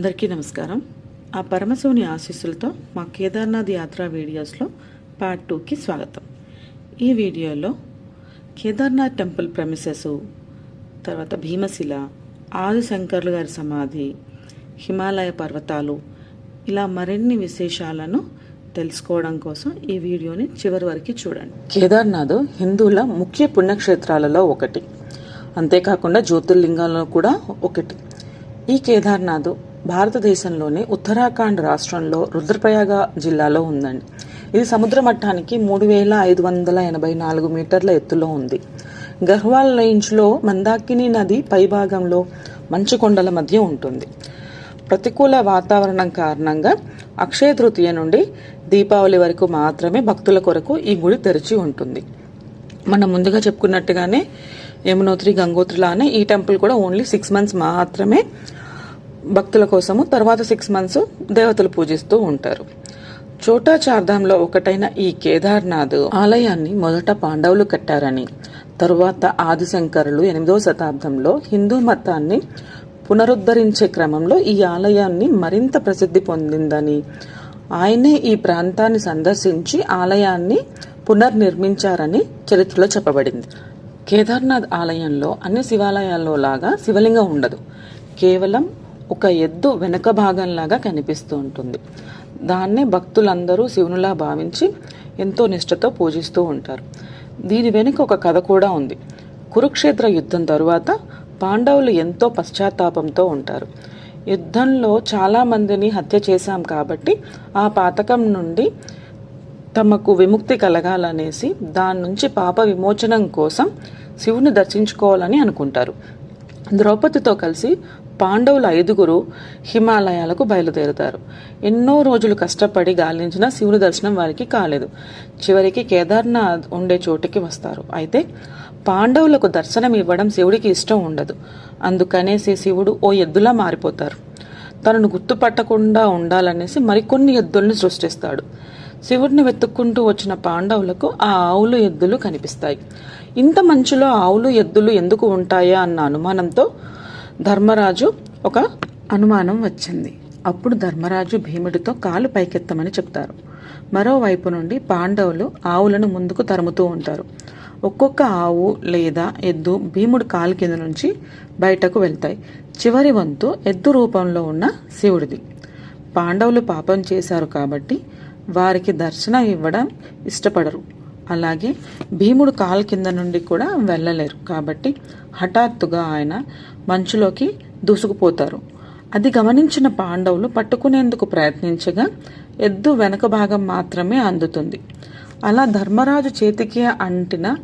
అందరికీ నమస్కారం. ఆ పరమశివుని ఆశీస్సులతో మా కేదార్నాథ్ యాత్ర వీడియోస్లో పార్ట్ టూకి స్వాగతం. ఈ వీడియోలో కేదార్నాథ్ టెంపుల్ ప్రెమిసెస్ తర్వాత భీమశిల ఆదిశంకర్లు గారి సమాధి హిమాలయ పర్వతాలు ఇలా మరిన్ని విశేషాలను తెలుసుకోవడం కోసం ఈ వీడియోని చివరి వరకు చూడండి. కేదార్నాథ్ హిందువుల ముఖ్య పుణ్యక్షేత్రాలలో ఒకటి. అంతేకాకుండా జ్యోతిర్లింగాలలో కూడా ఒకటి. ఈ కేదార్నాథ్ భారతదేశంలోని ఉత్తరాఖండ్ రాష్ట్రంలో రుద్రప్రయాగ జిల్లాలో ఉందండి. ఇది సముద్ర మట్టానికి మూడు వేల ఐదు వందల ఎనభై నాలుగు మీటర్ల ఎత్తులో ఉంది. గర్వాల్ రేంజ్లో మందాకిని నది పైభాగంలో మంచు కొండల మధ్య ఉంటుంది. ప్రతికూల వాతావరణం కారణంగా అక్షయ తృతీయ నుండి దీపావళి వరకు మాత్రమే భక్తుల కొరకు ఈ గుడి తెరిచి ఉంటుంది. మనం ముందుగా చెప్పుకున్నట్టుగానే యమునోత్రి గంగోత్రిలానే ఈ టెంపుల్ కూడా ఓన్లీ సిక్స్ మంత్స్ మాత్రమే భక్తుల కోసము తర్వాత సిక్స్ మంత్స్ దేవతలు పూజిస్తూ ఉంటారు. చోటా చార్ధాంలో ఒకటైన ఈ కేదార్నాథ్ ఆలయాన్ని మొదట పాండవులు కట్టారని తరువాత ఆదిశంకరులు ఎనిమిదవ శతాబ్దంలో హిందూ మతాన్ని పునరుద్ధరించే క్రమంలో ఈ ఆలయాన్ని మరింత ప్రసిద్ధి పొందిందని ఆయనే ఈ ప్రాంతాన్ని సందర్శించి ఆలయాన్ని పునర్నిర్మించారని చరిత్రలో చెప్పబడింది. కేదార్నాథ్ ఆలయంలో అన్ని శివాలయాల్లో లాగా శివలింగం ఉండదు. కేవలం ఒక ఎద్దు వెనుక భాగంలాగా కనిపిస్తూ ఉంటుంది. దాన్నే భక్తులందరూ శివునిలా భావించి ఎంతో నిష్ఠతో పూజిస్తూ ఉంటారు. దీని వెనుక ఒక కథ కూడా ఉంది. కురుక్షేత్ర యుద్ధం తరువాత పాండవులు ఎంతో పశ్చాత్తాపంతో ఉంటారు. యుద్ధంలో చాలా మందిని హత్య చేశాం కాబట్టి ఆ పాతకం నుండి తమకు విముక్తి కలగాలనేసి దాని నుంచి పాప విమోచనం కోసం శివుని దర్శించుకోవాలని అనుకుంటారు. ద్రౌపదితో కలిసి పాండవుల ఐదుగురు హిమాలయాలకు బయలుదేరుతారు. ఎన్నో రోజులు కష్టపడి గాలించిన శివుని దర్శనం వారికి కాలేదు. చివరికి కేదార్నాథ్ ఉండే చోటుకి వస్తారు. అయితే పాండవులకు దర్శనం ఇవ్వడం శివుడికి ఇష్టం ఉండదు. అందుకనేసి శివుడు ఓ ఎద్దులా మారిపోతారు. తనను గుర్తుపట్టకుండా ఉండాలనేసి మరికొన్ని ఎద్దుల్ని సృష్టిస్తాడు. శివుడిని వెతుక్కుంటూ వచ్చిన పాండవులకు ఆ ఆవులు ఎద్దులు కనిపిస్తాయి. ఇంత మంచులో ఆవులు ఎద్దులు ఎందుకు ఉంటాయా అన్న అనుమానంతో ధర్మరాజు ఒక అనుమానం వచ్చింది. అప్పుడు ధర్మరాజు భీముడితో కాలు పైకెత్తమని చెప్తారు. మరోవైపు నుండి పాండవులు ఆవులను ముందుకు తరుముతూ ఉంటారు. ఒక్కొక్క ఆవు లేదా ఎద్దు భీముడి కాలు కింద నుంచి బయటకు వెళ్తాయి. చివరి వంతు ఎద్దు రూపంలో ఉన్న శివుడిది. పాండవులు పాపం చేశారు కాబట్టి వారికి దర్శనం ఇవ్వడం ఇష్టపడరు. అలాగే భీముడు కాలు కింద నుండి కూడా వెళ్ళలేరు. కాబట్టి హఠాత్తుగా ఆయన మంచులోకి దూసుకుపోతారు. అది గమనించిన పాండవులు పట్టుకునేందుకు ప్రయత్నించగా ఎద్దు వెనక భాగం మాత్రమే అందుతుంది. అలా ధర్మరాజు చేతికి అంటిన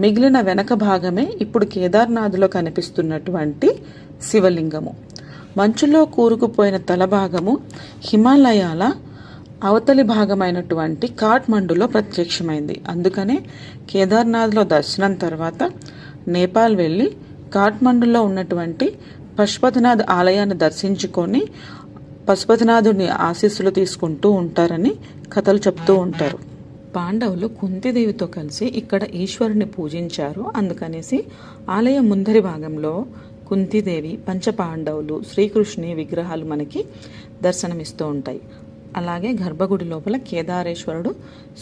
మిగిలిన వెనక భాగమే ఇప్పుడు కేదార్నాథ్లో కనిపిస్తున్నటువంటి శివలింగము. మంచులో కూరుకుపోయిన తల భాగము హిమాలయాల అవతలి భాగమైనటువంటి కాఠ్మండులో ప్రత్యక్షమైంది. అందుకనే కేదార్నాథ్లో దర్శనం తర్వాత నేపాల్ వెళ్ళి కాఠ్మండులో ఉన్నటువంటి పశుపతినాథ్ ఆలయాన్ని దర్శించుకొని పశుపతినాథుని ఆశీస్సులు తీసుకుంటూ ఉంటారని కథలు చెప్తూ ఉంటారు. పాండవులు కుంతిదేవితో కలిసి ఇక్కడ ఈశ్వరుని పూజించారు. అందుకనేసి ఆలయం ముందరి భాగంలో కుంతిదేవి పంచపాండవులు శ్రీకృష్ణుని విగ్రహాలు మనకి దర్శనమిస్తూ ఉంటాయి. అలాగే గర్భగుడి లోపల కేదారేశ్వరుడు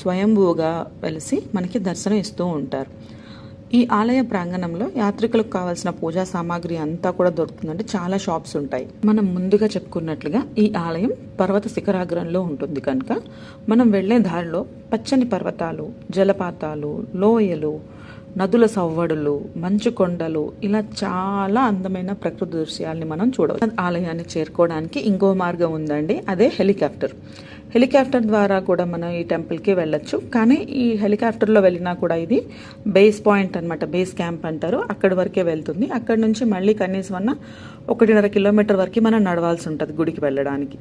స్వయంభూగా వెలిసి మనకి దర్శనం ఇస్తూ ఉంటారు. ఈ ఆలయ ప్రాంగణంలో యాత్రికులకు కావాల్సిన పూజా సామాగ్రి అంతా కూడా దొరుకుతుందంటే చాలా షాప్స్ ఉంటాయి. మనం ముందుగా చెప్పుకున్నట్లుగా ఈ ఆలయం పర్వత శిఖరాగ్రంలో ఉంటుంది కనుక మనం వెళ్ళే దారిలో పచ్చని పర్వతాలు జలపాతాలు లోయలు నదుల సవ్వడులు మంచు కొండలు ఇలా చాలా అందమైన ప్రకృతి దృశ్యాల్ని మనం చూడవచ్చు. ఆలయాన్ని చేరుకోవడానికి ఇంకో మార్గం ఉందండి అదే హెలికాప్టర్. హెలికాప్టర్ ద్వారా కూడా మనం ఈ టెంపుల్కి వెళ్ళొచ్చు. కానీ ఈ హెలికాప్టర్లో వెళ్ళినా కూడా ఇది బేస్ పాయింట్ అనమాట బేస్ క్యాంప్ అంటారు. అక్కడి వరకే వెళ్తుంది. అక్కడి నుంచి మళ్ళీ కనీసం అన్న ఒకటిన్నర కిలోమీటర్ వరకు మనం నడవాల్సి ఉంటుంది గుడికి వెళ్ళడానికి.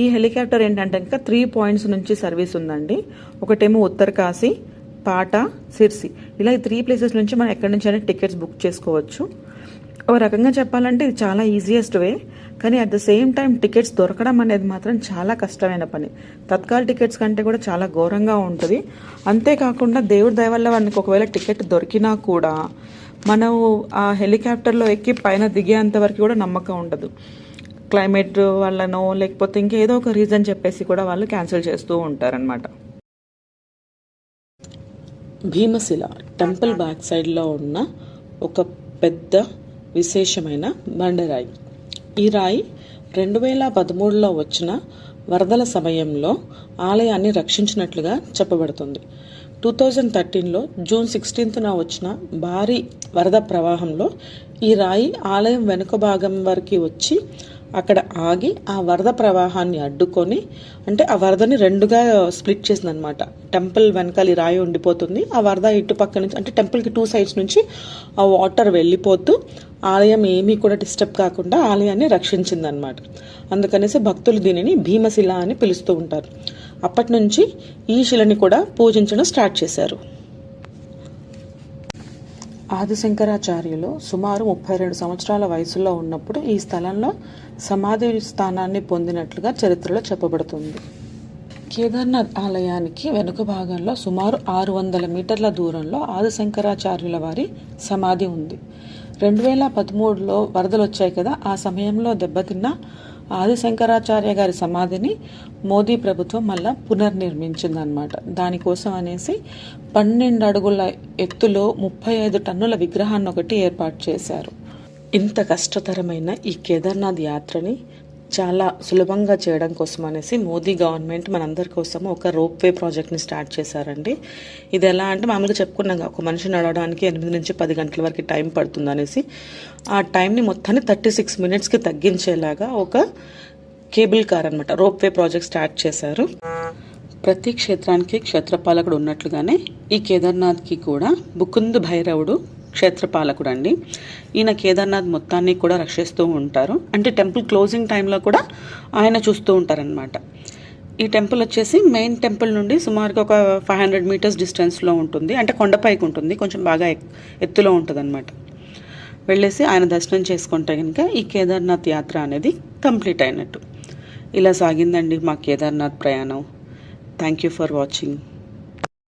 ఈ హెలికాప్టర్ ఏంటంటే ఇంకా త్రీ పాయింట్స్ నుంచి సర్వీస్ ఉందండి. ఒకటేమో ఉత్తరకాశీ పాట సిర్సి. ఇలా ఈ త్రీ ప్లేసెస్ నుంచి మనం ఎక్కడి నుంచి అయినా టికెట్స్ బుక్ చేసుకోవచ్చు. ఒక రకంగా చెప్పాలంటే ఇది చాలా ఈజియెస్ట్ వే కానీ at the same time tickets దొరకడం అనేది మాత్రం చాలా కష్టమైన పని. తత్కాల్ టికెట్స్ కంటే కూడా చాలా ఘోరంగా ఉంటుంది. అంతేకాకుండా దేవుడి దయ వల్ల వానికి ఒకవేళ టికెట్ దొరికినా కూడా మనం ఆ హెలికాప్టర్లో ఎక్కి పైన దిగేంత వరకు కూడా నమ్మకం ఉండదు. క్లైమేట్ వల్లనో లేకపోతే ఇంకేదో ఒక రీజన్ చెప్పేసి కూడా వాళ్ళు క్యాన్సిల్ చేస్తూ ఉంటారనమాట భీమశిల టెంపుల్ బ్యాక్ సైడ్లో ఉన్న ఒక పెద్ద విశేషమైన బండరాయి. ఈ రాయి రెండు వేల పదమూడులో వచ్చిన వరదల సమయంలో ఆలయాన్ని రక్షించినట్లుగా చెప్పబడుతుంది. టూ థౌజండ్ థర్టీన్లో జూన్ సిక్స్టీన్త్న వచ్చిన భారీ వరద ప్రవాహంలో ఈ రాయి ఆలయం వెనుక భాగం వరకు వచ్చి అక్కడ ఆగి ఆ వరద ప్రవాహాన్ని అడ్డుకొని అంటే ఆ వరదని రెండుగా స్ప్లిట్ చేసింది అనమాట టెంపుల్ వెనకాల ఈ రాయి ఉండిపోతుంది. ఆ వరద ఇటు పక్క నుంచి అంటే టెంపుల్కి టూ సైడ్స్ నుంచి ఆ వాటర్ వెళ్ళిపోతూ ఆలయం ఏమీ కూడా డిస్టర్బ్ కాకుండా ఆలయాన్ని రక్షించిందనమాట అందుకనేసి భక్తులు దీనిని భీమశిల అని పిలుస్తూ ఉంటారు. అప్పటి నుంచి ఈ శిలని కూడా పూజించడం స్టార్ట్ చేశారు. ఆదిశంకరాచార్యులు సుమారు ముప్పై రెండు సంవత్సరాల వయసులో ఉన్నప్పుడు ఈ స్థలంలో సమాధి స్థానాన్ని పొందినట్లుగా చరిత్రలో చెప్పబడుతుంది. కేదార్నాథ్ ఆలయానికి వెనుక భాగంలో సుమారు ఆరు వందల మీటర్ల దూరంలో ఆదిశంకరాచార్యుల వారి సమాధి ఉంది. రెండు వేల పదమూడులో వరదలు వచ్చాయి కదా ఆ సమయంలో దెబ్బతిన్న ఆది శంకరాచార్య గారి సమాధిని మోదీ ప్రభుత్వం మళ్ళా పునర్నిర్మించిందనమాట దానికోసం అనేసి పన్నెండు అడుగుల ఎత్తులో ముప్పై ఐదు టన్నుల విగ్రహాన్ని ఒకటి ఏర్పాటు చేశారు. ఇంత కష్టతరమైన ఈ కేదార్నాథ్ యాత్రని చాలా సులభంగా చేయడం కోసం అనేసి మోదీ గవర్నమెంట్ మనందరి కోసం ఒక రోప్ వే ప్రాజెక్ట్ని స్టార్ట్ చేశారండి. ఇది ఎలా అంటే మామూలుగా చెప్పుకున్నాం ఒక మనిషి నడవడానికి ఎనిమిది నుంచి పది గంటల వరకు టైం పడుతుంది అనేసి. ఆ టైంని మొత్తాన్ని థర్టీ సిక్స్ మినిట్స్కి తగ్గించేలాగా ఒక కేబుల్ కార్ అనమాట రోప్ వే ప్రాజెక్ట్ స్టార్ట్ చేశారు. ప్రతి క్షేత్రానికి క్షేత్రపాలకుడు ఉన్నట్లుగానే ఈ కేదార్నాథ్కి కూడా బుకుంద్ భైరవుడు క్షేత్రపాలకుడు అండి ఈయన కేదార్నాథ్ మొత్తాన్ని కూడా రక్షిస్తూ ఉంటారు. అంటే టెంపుల్ క్లోజింగ్ టైంలో కూడా ఆయన చూస్తూ ఉంటారనమాట ఈ టెంపుల్ వచ్చేసి మెయిన్ టెంపుల్ నుండి సుమారుగా ఒక ఫైవ్ హండ్రెడ్ మీటర్స్ డిస్టెన్స్లో ఉంటుంది. అంటే కొండపైకి ఉంటుంది. కొంచెం బాగా ఎత్తులో ఉంటుంది అనమాట వెళ్ళేసి ఆయన దర్శనం చేసుకుంటే కనుక ఈ కేదార్నాథ్ యాత్ర అనేది కంప్లీట్ అయినట్టు. ఇలా సాగిందండి మా కేదార్నాథ్ ప్రయాణం. Thank you for watching